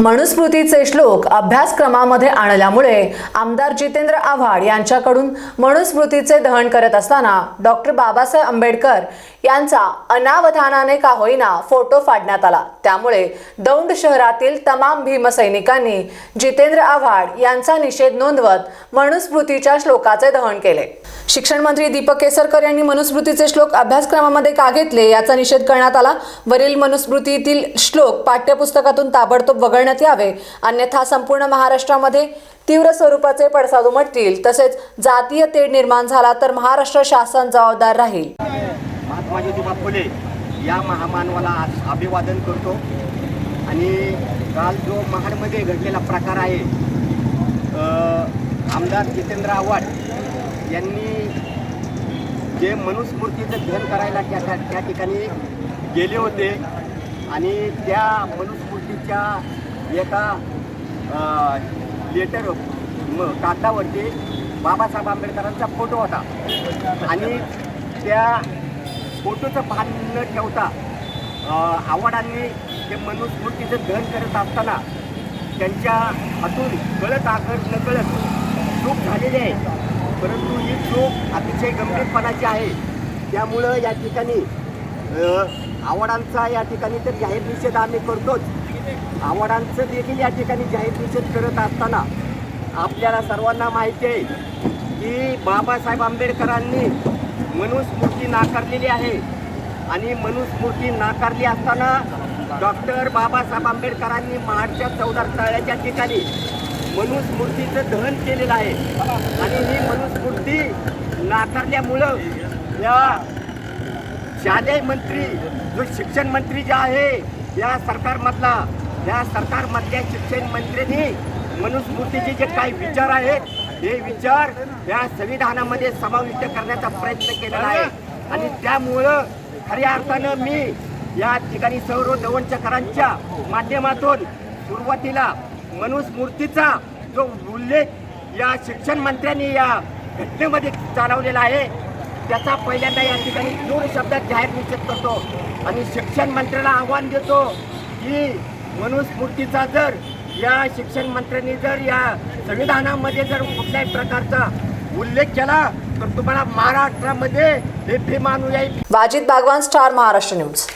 मनुस्मृतीचे श्लोक अभ्यासक्रमामध्ये आणल्यामुळे आमदार जितेंद्र आव्हाड यांच्याकडून मनुस्मृतीचे दहन करत असताना डॉक्टर बाबासाहेब आंबेडकर यांचा अनावधानाने का होईना फोटो फाडण्यात आला. त्यामुळे दौंड शहरातील तमाम भीमसैनिकांनी जितेंद्र आव्हाड यांचा निषेध नोंदवत मनुस्मृतीच्या श्लोकाचे दहन केले. शिक्षण मंत्री दीपक केसरकर यांनी मनुस्मृतीचे श्लोक अभ्यासक्रमामध्ये का घेतले याचा निषेध करण्यात आला. वरील मनुस्मृतीतील श्लोक पाठ्यपुस्तकातून ताबडतोब वगळ करण्यात यावे. अन्यथा संपूर्ण महाराष्ट्रामध्ये तीव्र स्वरूपाचे पडसाद उमटतील. तसेच जातीय तेढ निर्माण झाला तर महाराष्ट्र शासन जबाबदार राहील. महात्मा ज्योतिबा फुले या महामानवाला आज अभिवादन करतो. आणि काल जो महाडमध्ये घडलेला प्रकार आहे आमदार जितेंद्र आव्हाड यांनी जे मनुस्मृतीचं दहन करायला त्या त्या- त्या ठिकाणी गेले होते आणि त्या मनुस्मृतीच्या एका लेटर म कागदावरती बाबासाहेब आंबेडकरांचा फोटो होता. आणि त्या फोटोचं भान न ठेवता आव्हाडांनी ते मनुस्मृतीचं दहन करत असताना त्यांच्या हातून कळत आकळत नकळत चूक झालेली आहे. परंतु ही चूक अतिशय गंभीरपणाची आहे. त्यामुळं या ठिकाणी आवडांचा आव्हाडांचा या ठिकाणी तर जाहीर निषेध आम्ही करतोच. आव्हाडांचं देखील या ठिकाणी जाहीर निषेध करत असताना आपल्याला सर्वांना माहिती आहे की बाबासाहेब आंबेडकरांनी मनुस्मृती नाकारलेली आहे. आणि मनुस्मृती नाकारली असताना डॉक्टर बाबासाहेब आंबेडकरांनी महाडच्या चौदार तळ्याच्या ठिकाणी मनुस्मृतीचं दहन केलेलं आहे. आणि ही मनुस्मृती नाकारल्यामुळं या शालेय मंत्री जो शिक्षण मंत्री जे आहे या सरकारमधला या सरकारमधल्या शिक्षण मंत्र्यांनी मनुस्मृतीचे जे काही विचार आहेत हे विचार या संविधानामध्ये समाविष्ट करण्याचा प्रयत्न केलेला आहे. आणि त्यामुळं खऱ्या अर्थानं मी या ठिकाणी सौरव दवणचकरांच्या माध्यमातून सुरुवातीला मनुस्मृतीचा जो उल्लेख या शिक्षण मंत्र्यांनी या घटनेमध्ये चालवलेला आहे त्याचा पहिल्यांदा या ठिकाणी दोन शब्दात जाहीर निषेध करतो आणि शिक्षण मंत्र्याला आव्हान देतो की मनुस्फूर्तीचा जर या शिक्षण मंत्र्यांनी जर या संविधानामध्ये जर कुठल्याही प्रकारचा उल्लेख केला तर तुम्हाला महाराष्ट्रामध्ये हे भीमानुयायी वाजिद बागवान स्टार महाराष्ट्र न्यूज.